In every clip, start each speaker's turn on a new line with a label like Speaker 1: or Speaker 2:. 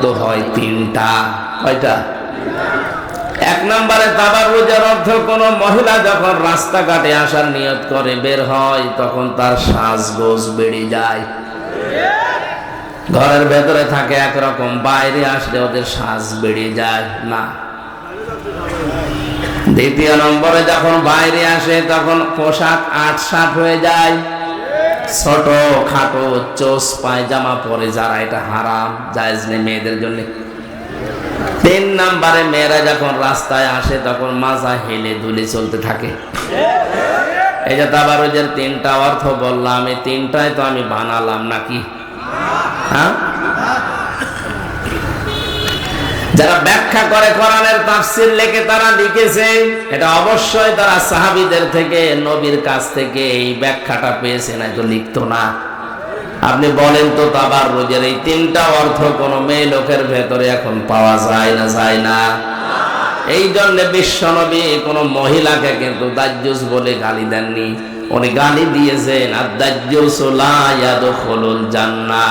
Speaker 1: শর্ত হয় তিনটা। কয়টা? এক নম্বরে তাবারুজের অর্থ কোন মহিলা যখন রাস্তাঘাটে আসার নিয়ত করে বের হয়, তখন তার সাজগোজ বেড়ে যায়। ঘরের ভেতরে থাকে একরকম, বাইরে আসলে ওদের সাজ বেড়ে যায় না। দ্বিতীয় নম্বরে যখন বাইরে আসে, তখন পোশাক আটসাট হয়ে যায়। ছোট খাটো চোস পায়জামা পরে যারা এটা হারাম, জায়েজ নেই মেয়েদের জন্য। তিন নাম্বারে মেয়েরা যখন রাস্তায় আসে, তখন মাজা হেলে দুলে চলতে থাকে। এই যে তাবার তিনটা অর্থ বললাম, এই তিনটায় তো আমি বানালাম নাকি? হ্যাঁ? যারা ব্যাখ্যা করে কোরআনের তাফসির লেখে তারা লিখেছে, এটা অবশ্যই তারা সাহাবীদের থেকে, নবীর কাছ থেকে এই ব্যাখ্যাটা পেয়েছে, না তো লিখতো না। আপনি বলেন তো তাবার রোজের এই তিনটা অর্থ কোন মেয়ে লোকের ভেতরে এখন পাওয়া যায় না যায় না। এই জন্য বিশ্বনবী কোন মহিলাকে কিন্তু দাজ্জুস বলে গালি দেননি। উনি গালি দিয়েছেন আর দাজ্জুসুল জান্না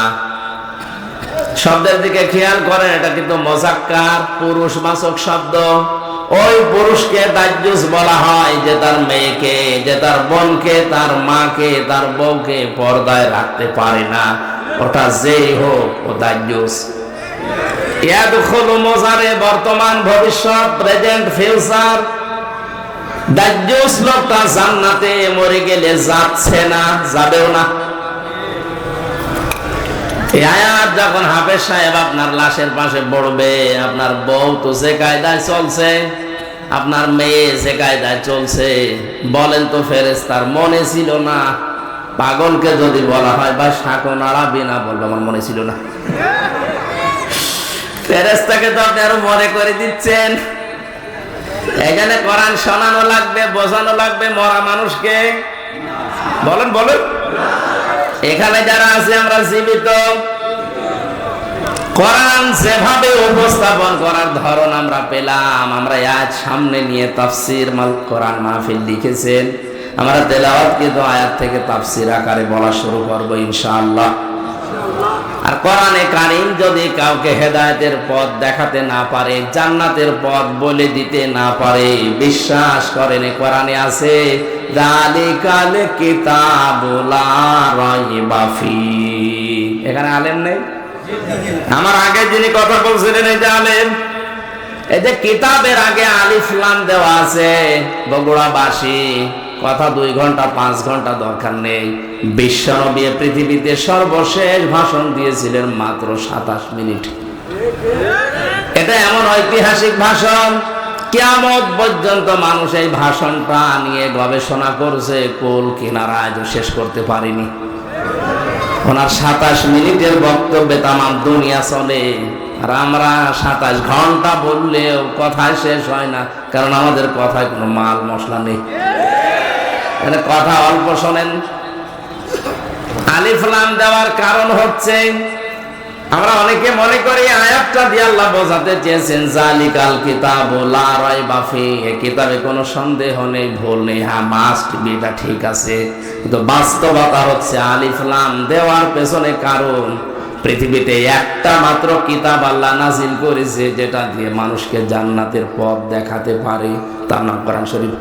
Speaker 1: শব্দের দিকে খেয়াল করেন, এটা কিন্তু মজাক্কার পুরুষ বাচক শব্দ। ওই পুরুষকে দাজ্জুস বলা হয় যে তার মেয়েকে, যে তার বোনকে, তার মাকে, তার বউকে পর্দায় রাখতে পারে না। ওটা যেই হোক, ও দাজ্জুস। মজারে বর্তমান ভবিষ্যৎ, প্রেজেন্ট ফিউচার। দাজ্জুস লোকটা জান্নাতে মরে গেলে যাচ্ছে না, যাবেও না। আয়াত যখন হাফেজ সাহেব আপনার লাশের পাশে পড়বে, আপনার বউ তো যে কায়দায় চলছে, আপনার মেয়ে যে কায়দায় চলছে, বলেন তো ফেরেস তার মনে ছিল না? পাগলকে যদি বলা হয় বা শাকো নাড়াবি না, বলবে, আমার মনে ছিল না। ফেরেস্তাকে তো আপনি আরও মনে করে দিচ্ছেন। এখানে কোরআন শোনানো লাগবে, বোঝানো লাগবে মরা মানুষকে। বলেন বলেন। এখানে যারা আছে, আমরা জীবিত। কোরআন যেভাবে উপস্থাপন করার ধরন আমরা পেলাম। আমরা আজ সামনে নিয়ে তাফসির মাল কোরআন মাহফিল লিখেছেন। আমরা তেলাওয়াত কিন্তু আয়াত থেকে তাফসির আকারে বলা শুরু করব ইনশাআল্লাহ। আর কোরআনে কারিম যদি কাউকে হেদায়েতের পথ দেখাতে না পারে, জান্নাতের পথ বলে দিতে না পারে, বিশ্বাস করেন কোরআনে আছে, দালিকাল কিতাবুলা রাইবা এখানে আলেম নেই? আমার আগে যিনি কথা বলছিলেন, এই যে আলেম, এই যে কিতাবের আগে আলিফ লাম দেওয়া আছে, বগুড়াবাসী কথা দুই ঘণ্টা, পাঁচ ঘণ্টা দরকার নেই। বিশ্বনবী পৃথিবীতে সর্বশেষ ভাষণ দিয়েছিলেন মাত্র সাতাশ মিনিট। এটা এমন ঐতিহাসিক ভাষণ কেমন পর্যন্ত মানুষ এই ভাষণটা নিয়ে গবেষণা করছে, কোল কিনারা আজও শেষ করতে পারেনি। ওনার সাতাশ মিনিটের বক্তব্যে তামাম দুনিয়া চলে, আর আমরা সাতাশ ঘণ্টা বললেও কথায় শেষ হয় না, কারণ আমাদের কথায় কোনো মাল মশলা নেই। এখানে কথা অল্প শোনেন। আলিফলাম দেওয়ার কারণ হচ্ছে, আমরা অনেকে মনে করি আয়াতটা দিয়ে আল্লাহ বোঝাতে চেয়েছেন, জালিকাল কিতাব লা রাইবা ফি এই কিতাবে কোনো সন্দেহ নেই, ভুল নেই। হ্যাঁ মাস্ট বি এটা ঠিক আছে। কিন্তু বাস্তবতা হচ্ছে আলিফ লাম দেওয়ার পেছনে কারণ, পৃথিবীতে একটা মাত্র কিতাব আল্লাহ নাজিল করেছে, যেটা দিয়ে মানুষকে জান্নাতের পথ দেখাতে পারে। তার নাম কোরআন শরীফ।